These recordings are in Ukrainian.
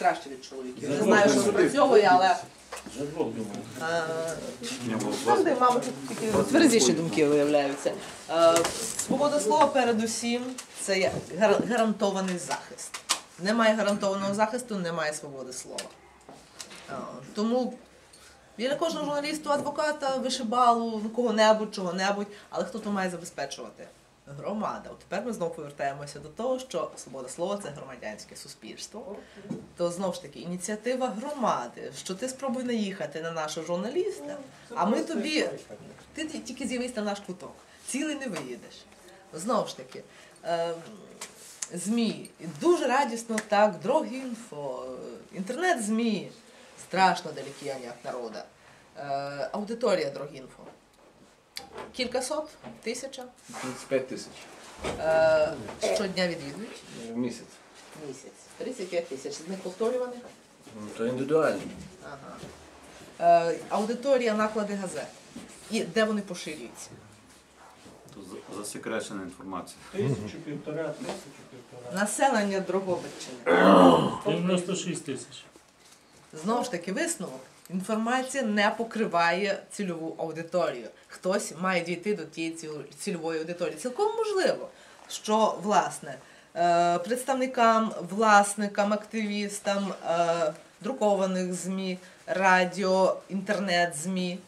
краще від чоловіків. Не знаю, що спрацьовує, але там, де, мабуть, тільки тверезіші думки виявляються. Е, Свобода слова передусім це є гар- гарантований захист. Немає гарантованого захисту, немає свободи слова. Е, Тому біля кожного журналісту, адвоката, вишибалу, ну, кого-небудь, чого-небудь, але хто то має забезпечувати? Громада. От тепер ми знову повертаємося до того, що свобода слова це громадянське суспільство. То знову ж таки ініціатива громади, що ти спробуй наїхати на нашого журналіста, а ми тобі ти тільки з'явись на наш куток. Цілий не виїдеш. Знову ж таки, ем, ЗМІ. Дуже радісно так, Дрогінфо, інтернет-ЗМІ. Страшно далекі вони від народу. Е, аудиторія Дрогінфо. Кількасот, тисяча. 35 тисяч Е, щодня відвідують. в місяць. Місяць. 35 тисяч. З них повторюваних. Ну, то індивідуально. Ага. Е, аудиторія наклади газет. І де вони поширюються? То за- засекречена інформація. Тисячу, півтора, тисячу, півтора. Населення Дрогобиччини. 96 тисяч. Знову ж таки, висновок. Інформація не покриває цільову аудиторію. Хтось має дійти до тієї цільової аудиторії. Цілком можливо, що власне е, представникам, власникам, активістам е, друкованих ЗМІ, радіо, інтернет-ЗМІ,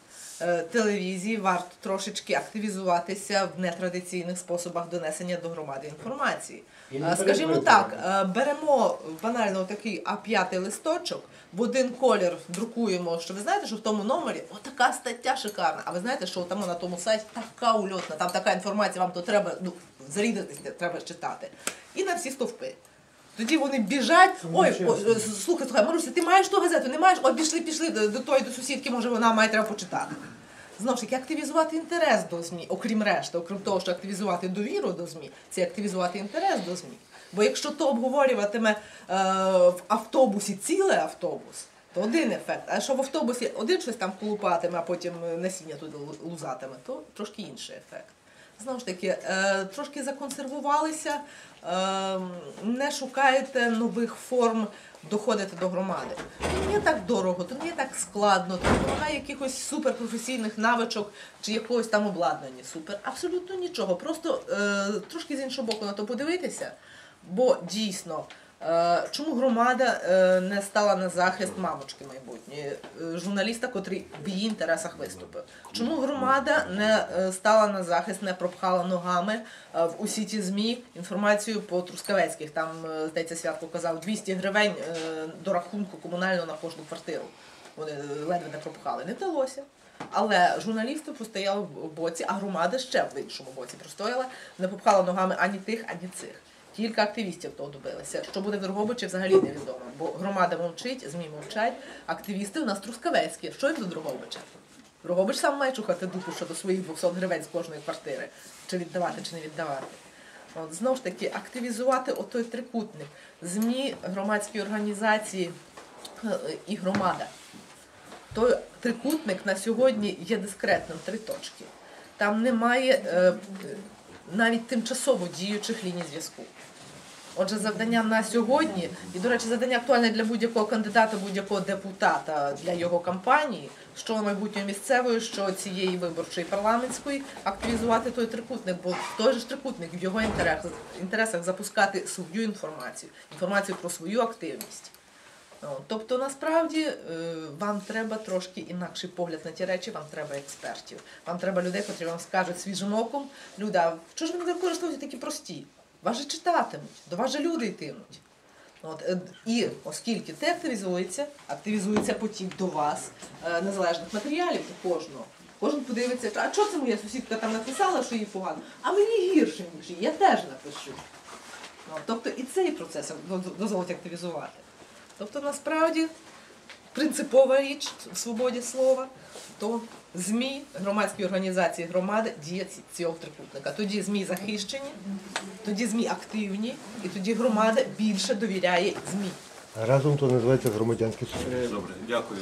телевізії варто трошечки активізуватися в нетрадиційних способах донесення до громади інформації. Е, Скажімо так, е, беремо банально такий А5 листочок, в один колір друкуємо, що ви знаєте, що в тому номері отака стаття шикарна. А ви знаєте, що там на тому сайті така ульотна, там така інформація, вам то треба ну, зарідатися, треба читати. І на всі стовпи. Тоді вони біжать. Ой, ой, е, слухай, слухай, Маруся, ти маєш ту газету, не маєш? О, пішли, пішли до, тої, до сусідки, може вона має треба почитати. Знову ж таки, активізувати інтерес до ЗМІ, окрім решти, окрім того, що активізувати довіру до ЗМІ, це активізувати інтерес до ЗМІ. Бо якщо то обговорюватиме е, в автобусі цілий автобус, то один ефект. А якщо в автобусі один щось там колупатиме, а потім е, насіння туди лузатиме, то трошки інший ефект. Знову ж таки, е, трошки законсервувалися, е, не шукаєте нових форм доходити до громади. То не є так дорого, то не є так складно, то не вимагає якихось суперпрофесійних навичок чи якогось там обладнання. Супер. Абсолютно нічого. Просто е, трошки з іншого боку на то подивитися, бо дійсно. Е, Чому громада е, не стала на захист мамочки майбутньої, е, журналіста, котрий в її інтересах виступив? Чому громада не стала на захист, не пропхала ногами в усі ті змі інформацію по Трускавецьких? Там здається, святко казав 200 гривень до рахунку комунального на кожну квартиру. Вони ледве не пропхали. Не вдалося. Але журналісти простояли в боці, а громада ще в іншому боці простояла, не попхала ногами ані тих, ані цих. Кілька активістів того добилися. Що буде в Дрогобичі, взагалі невідомо. Бо громада мовчить, ЗМІ мовчать, активісти у нас трускавецькі. Що їм до Дрогобича? Дрогобич сам має чухати дупу щодо своїх 200 гривень з кожної квартири. Чи віддавати, чи не віддавати. От, знову ж таки, активізувати отой трикутник. ЗМІ, громадські організації е, і громада. Той трикутник на сьогодні є дискретним, три точки. Там немає е, навіть тимчасово діючих ліній зв'язку. Отже, завдання на сьогодні, і, до речі, завдання актуальне для будь-якого кандидата, будь-якого депутата для його кампанії, що майбутньої місцевої, що цієї виборчої парламентської, активізувати той трикутник, бо той же трикутник в його інтересах, інтересах запускати свою інформацію, інформацію про свою активність. О, Тобто, насправді е, вам треба трошки інакший погляд на ті речі, вам треба експертів. Вам треба людей, котрі вам скажуть свіжим оком, люди, а що ж ви не використовуєте такі прості? Вас же читатимуть, до вас же люди йтимуть. От, е, і оскільки те активізується, активізується потік до вас е, незалежних матеріалів до кожного. Кожен подивиться, а що це моя сусідка там написала, що їй погано, а мені гірше, ніж їй, я теж напишу. Тобто і цей процес дозволить активізувати. Тобто, насправді, принципова річ в свободі слова, то ЗМІ, громадські організації громади діє цього трикутника. Тоді ЗМІ захищені, тоді ЗМІ активні, і тоді громада більше довіряє ЗМІ. Разом то називається громадянське суспільство. Добре, дякую.